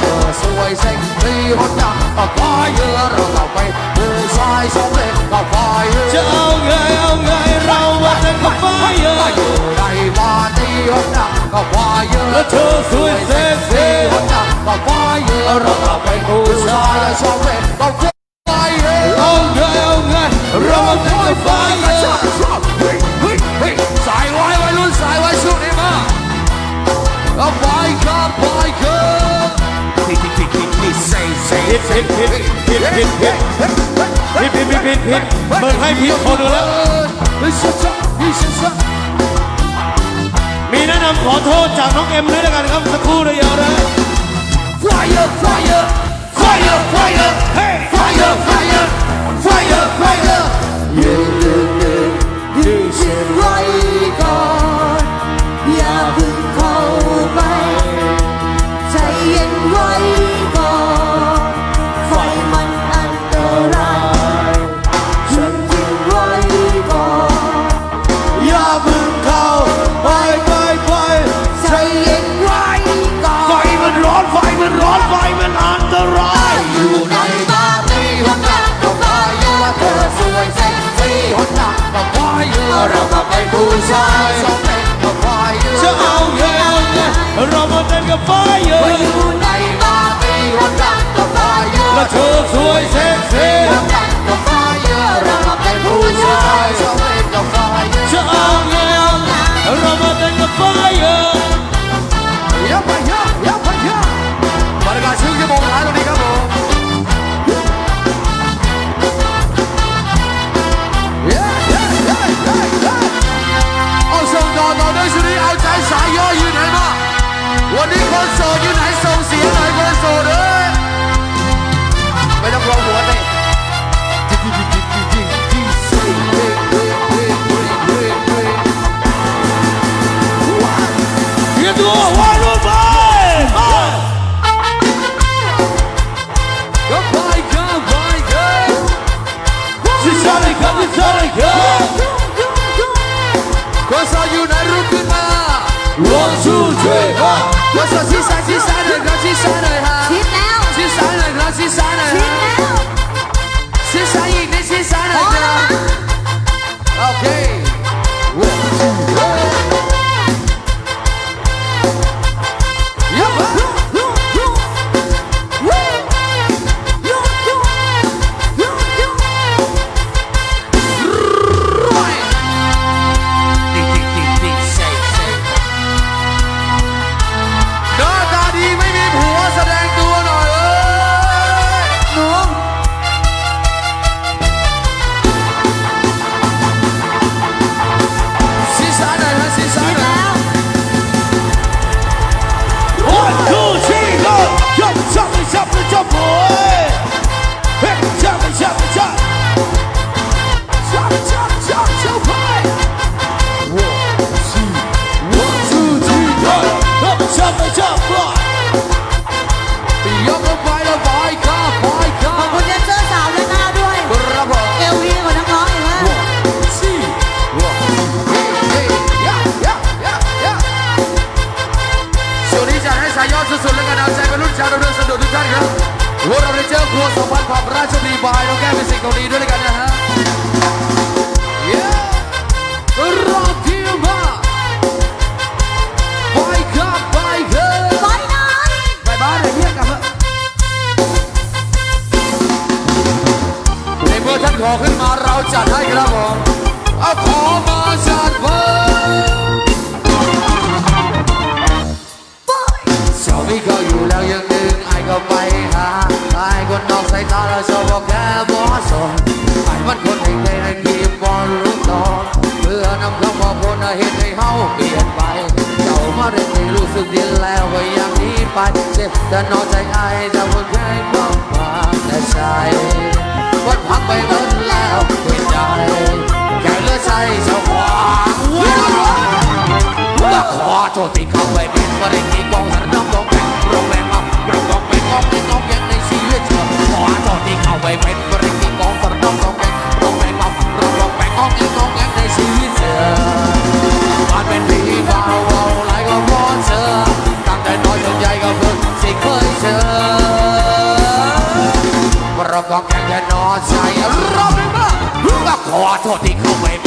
得是為食，你可得啊快樂讓流費，去晒心力啊快樂。就愛愛เราว่าจะขับไฟเยอะอยู่ในวันนี้ฮอตนะก็ควายเยอะและเธอสวยเซ็กซี่ฮอตนะก็ควายเยอะเราขับไปดูสายสองเล็กก็ควายเยอะเอาไงเอาไงเราว่าจะขับไฟ ผิดผิดผิดผิดผิดผิดผิดผิดผิดผิดผิดเบิกให้ผิดคนแล้ว มีแนะนำขอโทษจากน้องเอ็มด้วยล้กันครับสักครู่เดียวนะ Fire fire fire fire hey fire fire fire fire ยืนยืนยืนยืนเชียงไว้ก่อนอย่าเพิ่งเข้าไป ชายจะเป็นกับเอาเงินเรามาเด้นกับไฟเยอะอยู่ในบาร์บี้วันนั้กับไฟเยอะและเธอสวยเซ็กซี่ จัดให้ครับผมเอาขอมาจัดเพิ่สามีก็อยู่แล้วยังดึงไอ้ก็ไปหาไอ้คนนอกสายตาเราชอบบอกแค่บอสอนไอ้มันคนเองในไอ้ทีบอลลูกตอนเพื่อนำคำว่าคนเห็นให้เฮาเปลี่ยนไปเจ้ามาเรียนให้รู้สึกดีแล้วว่าอย่างนี้ไปเจ็บแต่นอนใจไอ้จะคนแค่ความมาแต่ใจ ก็แค่จะนอนใจรอบนึงนะขอโทษที่เข้าไป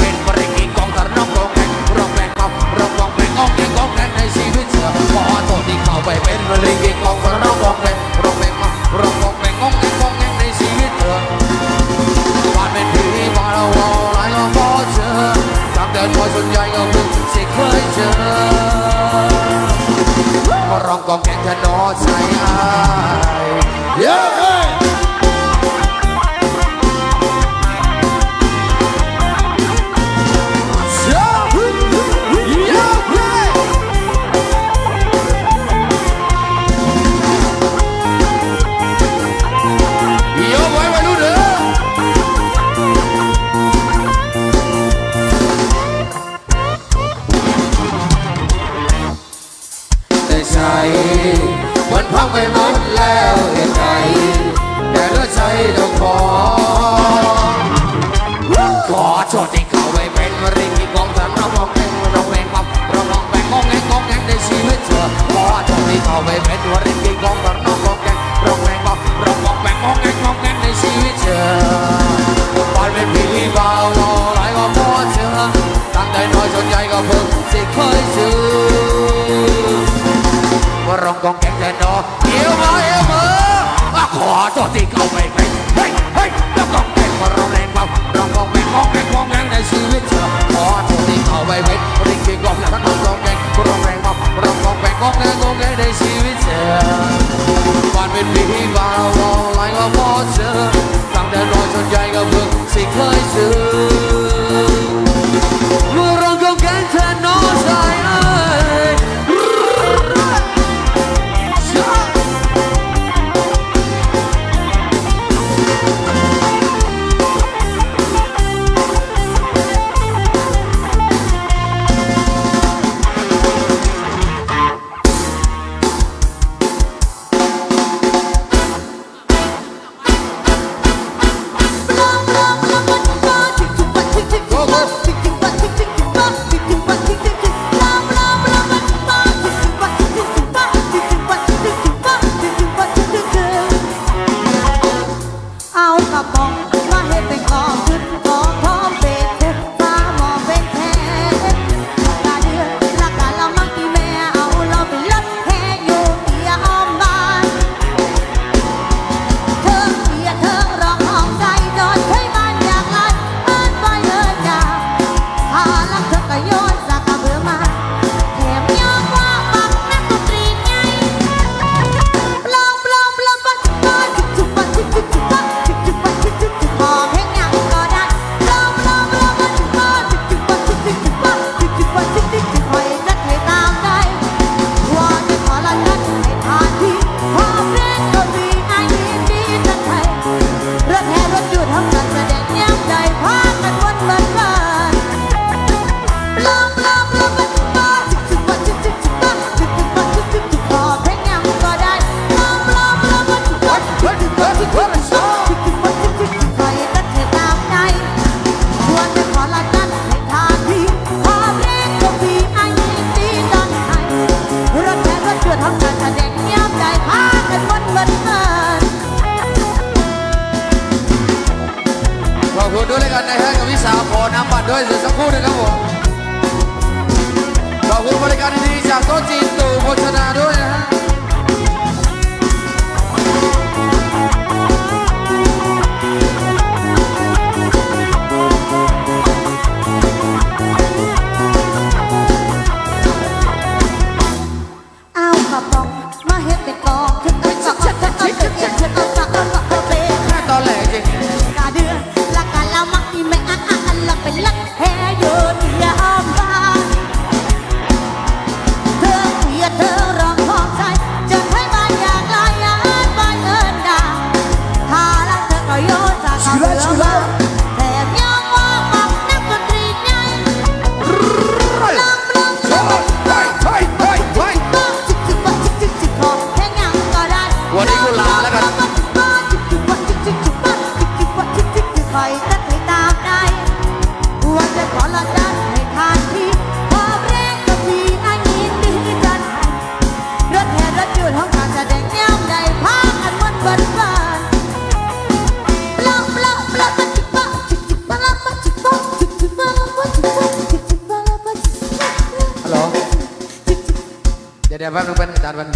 าน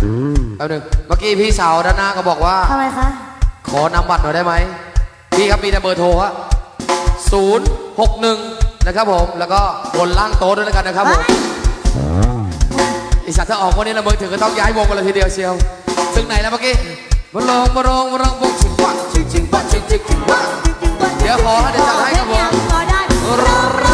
แป๊บหนึงเมื่อกี้พี่สาวด้านหน้าก็บอกว่า ทำไมคะ ขอนำบัตรหน่อยได้ไหมพี่ครับมีแต่เบอร์โทรฮะศูนย์หกหนึ่งนะครับผม แล้วก็บนล่างโต๊ะด้วยกันนะครับผม อีสัตว์ถ้าออกวันนี้ละมึงถึงก็ต้องย้ายวงกันเลยทีเดียวเชียว ซึ่งไหนแล้วเมื่อกี้บรองบรองบรองวงชิงวักชิงชิงวักชิงชิงวักเดี๋ยวขอให้เดี๋ยวจัดให้ครับผม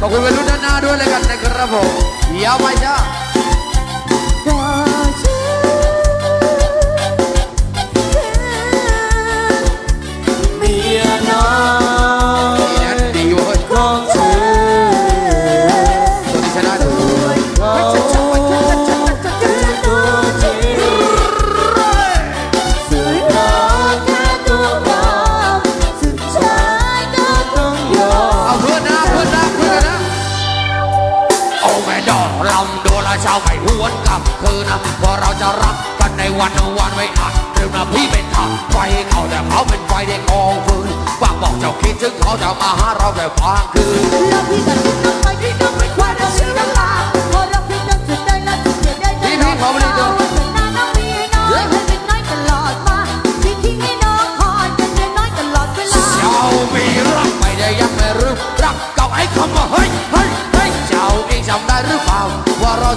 ขอบคุณวัยรุ่นด้านหน้าด้วยเลยกันนะครับผมยาวไปจ้า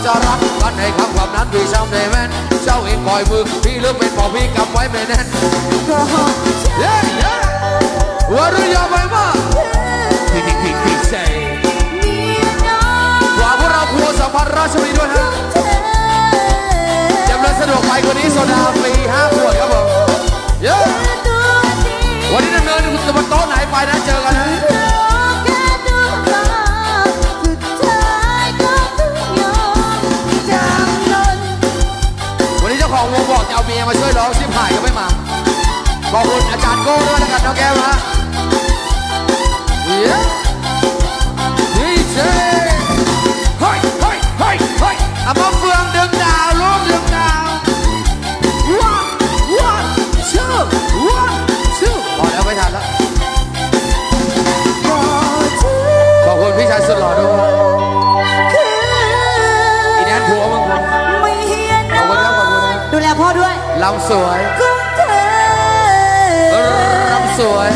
จะรักกันในคำความนั้นที่ช้ำเนแม่นเจ้าเองปล่อยมือพี่ลือกเป็นปอพี่กับไว้ไม่แน่นเย้เย้วารุยาไปมาพี่พี่พี่พี่ใจกว่าพวกเราครัวสัมพันราชบุรีด้วยฮะจำเลยสะดวกไปคนนี้โซดาฟรีห้าขวดครับผมเย้วันนี้ดำเนินคุณจะมาโต๊ะไหนไปนะ lòng สวย cũng thế. รำสวย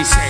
dice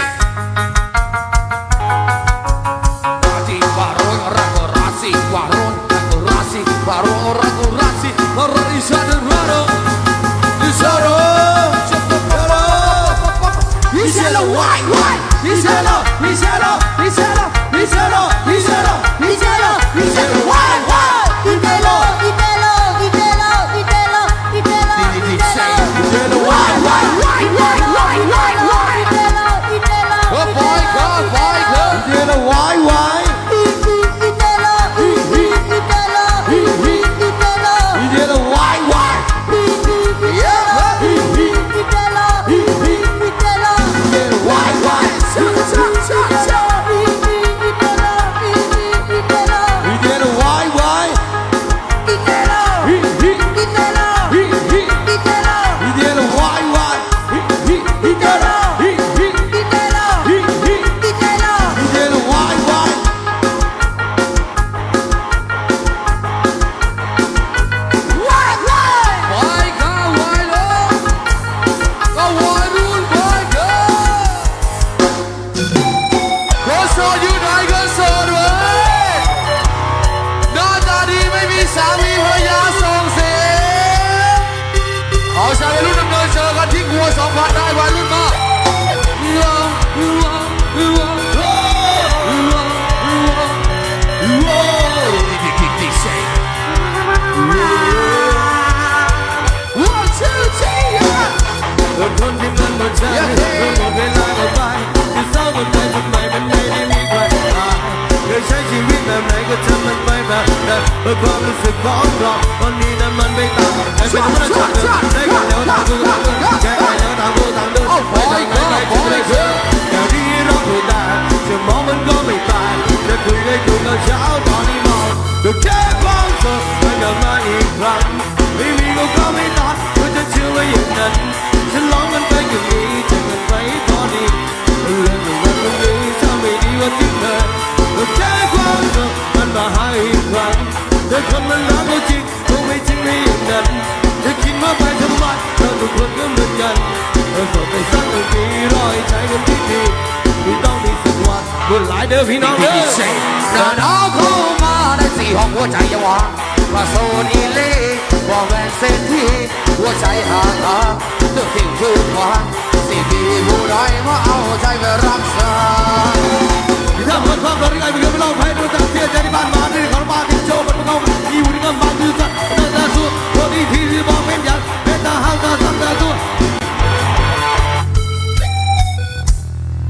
ใช้ชีวิตแบบไหนก็ทำมันไปแบบนั้นเพื่อความรู้สึกของเราวันนี้นั้นมันไม่ต่างแต่เป็นธรรมชาติได้กันแล้วต่างคนต่างเดินแค่แล้วต่างคนต่างเดินไม่ต้องใครใครจะได้เจออย่างที่เราคุยได้จะมองมันก็ไม่ตายจะคุยได้คุยตอนเช้าตอนนี้มองก็แค่ความสดมันกลับมาอีกครั้งไม่มีก็ก็ไม่ตายก็จะเชื่อว่าอย่างนั้นฉันร้องมันไปอย่างนี้จะกันไปตอนนี้เรื่องอย่างนั้นตรงนี้ถ้าไม่ดีกว่าที่เธอ ก็แค่ความสุขมันมาหาอีกครั้งแต่คนมันรักเราจริงคงไม่จริงไม่อย่างนั้นจะคิดว่าไปทำไมเราทุกคนก็เหมือนกันเราสดไปสักหนึ่งปีรอยใจกันที่ดีที่ต้องมีสักวันบนหลายเด้อพี่น้องเด้อหน้าหนาเข้ามาในสี่ห้องหัวใจยังหวางมาโซนอีเล่บอกแวนเส้นที่หัวใจห่างหางเลือกทิ้งคืนวางสี่ปีผู้ใดมาเอาใจไปรักษา เอามรักที่ไอ้ไม่เคยไปเล่าใครดูจากเสียใจที่บ้านมาที่เขาบ้านที่โชว์มันเขาอีวันนี้ก็มาดูสัตว์แต่ตาสู้คนที่ที่ที่บอกเป็นยันเป็นตาห้าวตาสังตาสู้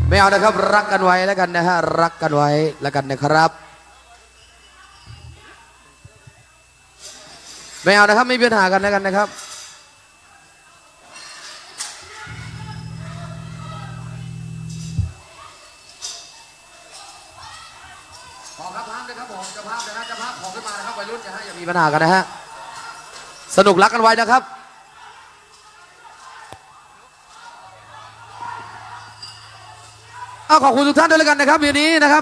ไม่เอานะครับ รักกันไว้แล้วกันนะฮะรักกันไว้แล้วกันนะครับไม่เอานะครับไม่มีปัญหากันแล้วกันนะครับ ปัญหากันนะฮะ สนุกรักกันไว้นะครับเอาขอบคุณทุกท่านด้วยแล้วกันนะครับวันนี้นะครับ